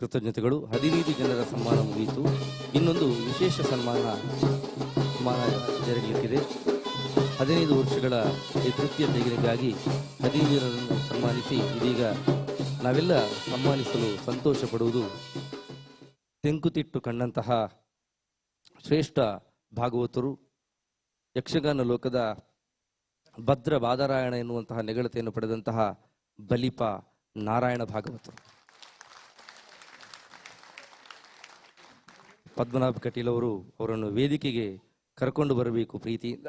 ಕೃತಜ್ಞತೆಗಳು. ಹದಿನೈದು ಜನರ ಸನ್ಮಾನ ಮುಗಿಯಿತು. ಇನ್ನೊಂದು ವಿಶೇಷ ಸನ್ಮಾನ ಸನ್ಮಾನ ಜರುಗಲಿಕ್ಕಿದೆ. ಹದಿನೈದು ವರ್ಷಗಳ ಈ ತೃಪ್ತಿಯ ತೆಗೆಗಾಗಿ ಹದಿನೈದು ಜನರನ್ನು ಸನ್ಮಾನಿಸಿ, ಇದೀಗ ನಾವೆಲ್ಲ ಸನ್ಮಾನಿಸಲು ಸಂತೋಷ ಪಡುವುದು ತೆಂಕುತಿಟ್ಟು ಕಂಡಂತಹ ಶ್ರೇಷ್ಠ ಭಾಗವತರು. ಯಕ್ಷಗಾನ ಲೋಕದ ಭದ್ರ ಬಾದರಾಯಣ ಎನ್ನುವಂತಹ ನೆಗಳತೆಯನ್ನು ಪಡೆದಂತಹ ಬಲಿಪ ನಾರಾಯಣ ಭಾಗವತರು. ಪದ್ಮನಾಭ ಕಟೀಲ್ ಅವರು ಅವರನ್ನು ವೇದಿಕೆಗೆ ಕರ್ಕೊಂಡು ಬರಬೇಕು ಪ್ರೀತಿಯಿಂದ.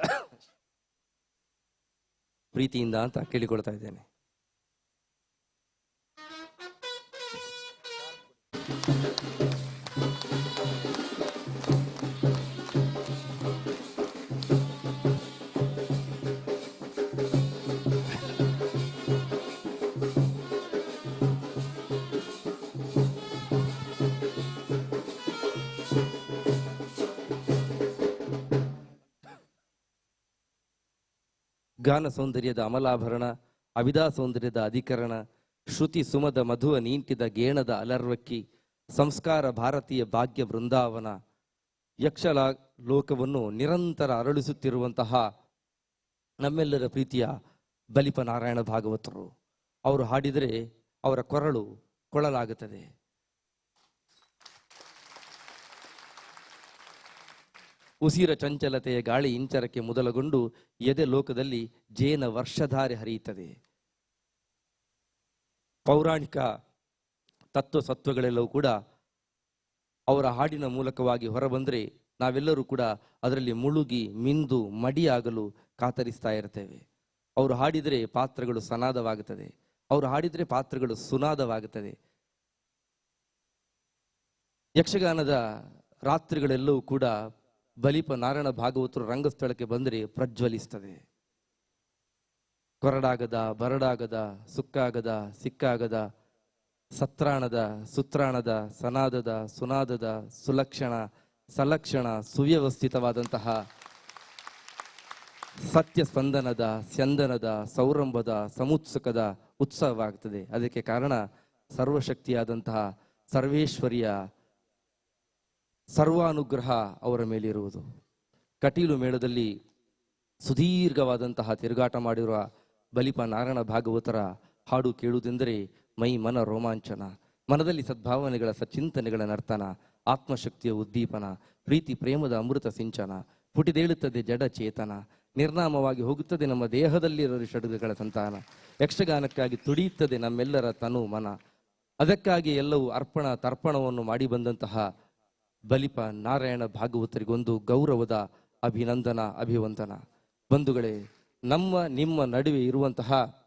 ಪ್ರೀತಿಯಿಂದ ಅಂತ ಕೇಳಿಕೊಳ್ತಾ ಇದ್ದೇನೆ. ಗಾನ ಸೌಂದರ್ಯದ ಅಮಲಾಭರಣ, ಅವಿದಾ ಸೌಂದರ್ಯದ ಅಧಿಕರಣ, ಶ್ರುತಿ ಸುಮದ ಮಧುವ ನೀಂಟಿದ ಗೇಣದ ಅಲರ್ವಕ್ಕಿ, ಸಂಸ್ಕಾರ ಭಾರತೀಯ ಭಾಗ್ಯ ಬೃಂದಾವನ ಯಕ್ಷಲ ಲೋಕವನ್ನು ನಿರಂತರ ಅರಳಿಸುತ್ತಿರುವಂತಹ ನಮ್ಮೆಲ್ಲರ ಪ್ರೀತಿಯ ಬಲಿಪ ನಾರಾಯಣ ಭಾಗವತರು. ಅವರು ಹಾಡಿದರೆ ಅವರ ಕೊರಳು ಕೊಳಲಾಗುತ್ತದೆ. ಉಸಿರ ಚಂಚಲತೆಯ ಗಾಳಿ ಇಂಚರಕ್ಕೆ ಮೊದಲಗೊಂಡು ಎದೆ ಲೋಕದಲ್ಲಿ ಜೇನ ವರ್ಷಧಾರೆ ಹರಿಯುತ್ತದೆ. ಪೌರಾಣಿಕ ತತ್ವ ಸತ್ವಗಳೆಲ್ಲವೂ ಕೂಡ ಅವರ ಹಾಡಿನ ಮೂಲಕವಾಗಿ ಹೊರಬಂದರೆ ನಾವೆಲ್ಲರೂ ಕೂಡ ಅದರಲ್ಲಿ ಮುಳುಗಿ, ಮಿಂದು, ಮಡಿಯಾಗಲು ಕಾತರಿಸ್ತಾ ಇರ್ತೇವೆ. ಅವರು ಹಾಡಿದರೆ ಪಾತ್ರಗಳು ಸನಾದವಾಗುತ್ತದೆ. ಅವರು ಹಾಡಿದರೆ ಪಾತ್ರಗಳು ಸುನಾದವಾಗುತ್ತದೆ. ಯಕ್ಷಗಾನದ ರಾತ್ರಿಗಳೆಲ್ಲವೂ ಕೂಡ ಬಲಿಪ ನಾರಾಯಣ ಭಾಗವತರು ರಂಗಸ್ಥಳಕ್ಕೆ ಬಂದರೆ ಪ್ರಜ್ವಲಿಸ್ತದೆ. ಕೊರಡಾಗದ, ಬರಡಾಗದ, ಸುಕ್ಕಾಗದ, ಸಿಕ್ಕಾಗದ, ಸತ್ರಾಣದ, ಸುತ್ರಾಣದ, ಸನಾದದ, ಸುನಾದದ, ಸುಲಕ್ಷಣ, ಸಲಕ್ಷಣ, ಸುವ್ಯವಸ್ಥಿತವಾದಂತಹ ಸತ್ಯ ಸ್ಪಂದನದ ಸ್ಯಂದನದ, ಸೌರಂಭದ, ಸಮುತ್ಸುಕದ ಉತ್ಸವವಾಗ್ತದೆ. ಅದಕ್ಕೆ ಕಾರಣ ಸರ್ವಶಕ್ತಿಯಾದಂತಹ ಸರ್ವೇಶ್ವರಿಯ ಸರ್ವಾನುಗ್ರಹ ಅವರ ಮೇಲಿರುವುದು. ಕಟೀಲು ಮೇಳದಲ್ಲಿ ಸುದೀರ್ಘವಾದಂತಹ ತಿರುಗಾಟ ಮಾಡಿರುವ ಬಲಿಪ ನಾರಾಯಣ ಭಾಗವತರ ಹಾಡು ಕೇಳುವುದೆಂದರೆ ಮೈ ಮನ ರೋಮಾಂಚನ. ಮನದಲ್ಲಿ ಸದ್ಭಾವನೆಗಳ ಸಚಿಂತನೆಗಳ ನರ್ತನ, ಆತ್ಮಶಕ್ತಿಯ ಉದ್ದೀಪನ, ಪ್ರೀತಿ ಪ್ರೇಮದ ಅಮೃತ ಸಿಂಚನ, ಪುಟಿದೇಳುತ್ತದೆ ಜಡ ಚೇತನ, ನಿರ್ನಾಮವಾಗಿ ಹೋಗುತ್ತದೆ ನಮ್ಮ ದೇಹದಲ್ಲಿರುವ ಷಡ್ಗಗಳ ಸಂತಾನ, ಯಕ್ಷಗಾನಕ್ಕಾಗಿ ತುಡಿಯುತ್ತದೆ ನಮ್ಮೆಲ್ಲರ ತನು ಮನ ಅದಕ್ಕಾಗಿ ಎಲ್ಲವೂ ಅರ್ಪಣ ತರ್ಪಣವನ್ನು ಮಾಡಿ ಬಂದಂತಹ ಬಲಿಪ ನಾರಾಯಣ ಭಾಗವತರಿಗೊಂದು ಗೌರವದ ಅಭಿನಂದನ, ಅಭಿವಂದನ. ಬಂಧುಗಳೇ, ನಮ್ಮ, ನಿಮ್ಮ ನಡುವೆ ಇರುವಂತಹ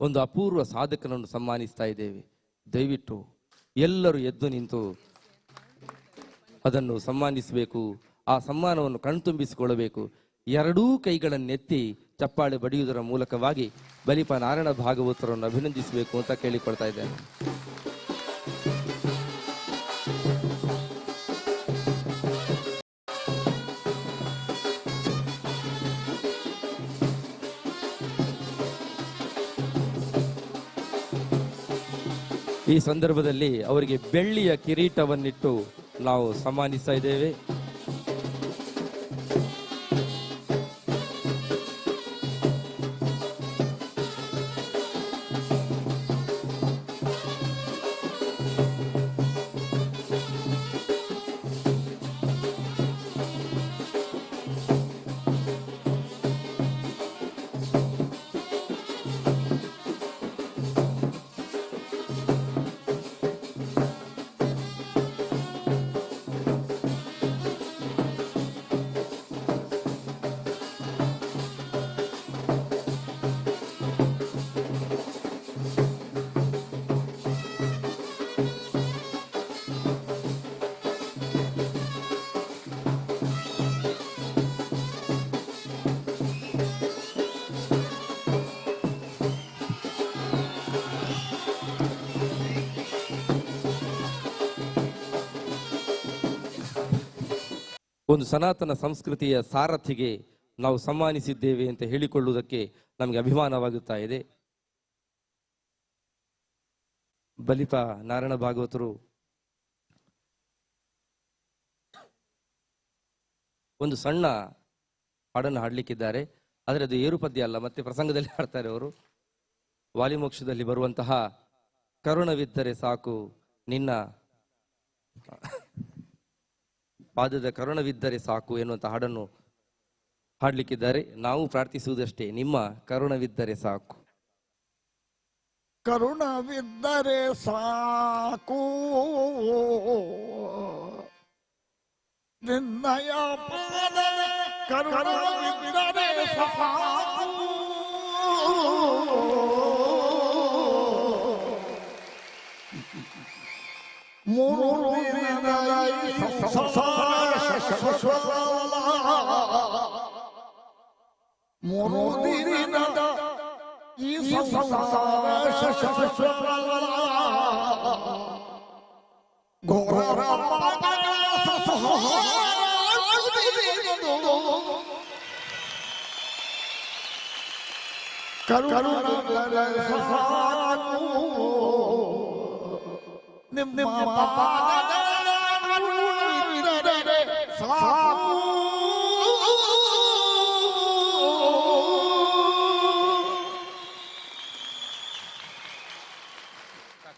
ಒಂದು ಅಪೂರ್ವ ಸಾಧಕನನ್ನು ಸನ್ಮಾನಿಸ್ತಾ ಇದ್ದೇವೆ. ದಯವಿಟ್ಟು ಎಲ್ಲರೂ ಎದ್ದು ನಿಂತು ಅದನ್ನು ಸನ್ಮಾನಿಸಬೇಕು ಆ ಸಮ್ಮಾನವನ್ನು ಕಣ್ತುಂಬಿಸಿಕೊಳ್ಳಬೇಕು. ಎರಡೂ ಕೈಗಳನ್ನೆತ್ತಿ ಚಪ್ಪಾಳೆ ಬಡಿಯುವುದರ ಮೂಲಕವಾಗಿ ಬಲಿಪ ನಾರಾಯಣ ಭಾಗವತರನ್ನು ಅಭಿನಂದಿಸಬೇಕು ಅಂತ ಕೇಳಿಕೊಳ್ತಾ ಇದ್ದೇನೆ. ಈ ಸಂದರ್ಭದಲ್ಲಿ ಅವರಿಗೆ ಬೆಳ್ಳಿಯ ಕಿರೀಟವನ್ನಿಟ್ಟು ನಾವು ಸಮ್ಮಾನಿಸ್ತಾ ಇದ್ದೇವೆ. ಒಂದು ಸನಾತನ ಸಂಸ್ಕೃತಿಯ ಸಾರಥಿಗೆ ನಾವು ಸಮ್ಮಾನಿಸಿದ್ದೇವೆ ಅಂತ ಹೇಳಿಕೊಳ್ಳುವುದಕ್ಕೆ ನಮಗೆ ಅಭಿಮಾನವಾಗುತ್ತಾ ಇದೆ. ಬಲಿಪ ನಾರಾಯಣ ಭಾಗವತರು ಒಂದು ಸಣ್ಣ ಹಾಡನ್ನು ಹಾಡಲಿಕ್ಕಿದ್ದಾರೆ. ಆದರೆ ಅದು ಏರು ಪದ್ಯ ಅಲ್ಲ, ಮತ್ತೆ ಪ್ರಸಂಗದಲ್ಲಿ ಹಾಡ್ತಾರೆ ಅವರು. ವಾಲಿಮೋಕ್ಷದಲ್ಲಿ ಬರುವಂತಹ ಕರುಣವಿದ್ದರೆ ಸಾಕು, ನಿನ್ನ ಪಾದದ ಕರುಣವಿದ್ದರೆ ಸಾಕು ಎನ್ನುವಂಥ ಹಾಡನ್ನು ಹಾಡಲಿಕ್ಕಿದ್ದಾರೆ. ನಾವು ಪ್ರಾರ್ಥಿಸುವುದಷ್ಟೇ, ನಿಮ್ಮ ಕರುಣವಿದ್ದರೆ ಸಾಕು. ಕರುಣವಿದ್ದರೆ ಸಾಕು. ನಿನ್ನಯ ಪಾದ ಕರುಣವಿದ್ದರೆ ಸಾಕು. ಮೂರು ದಿನದ মুরুদিনা ই সংসার সসসলা ঘোরা পাগল সসহ करुणा Flop.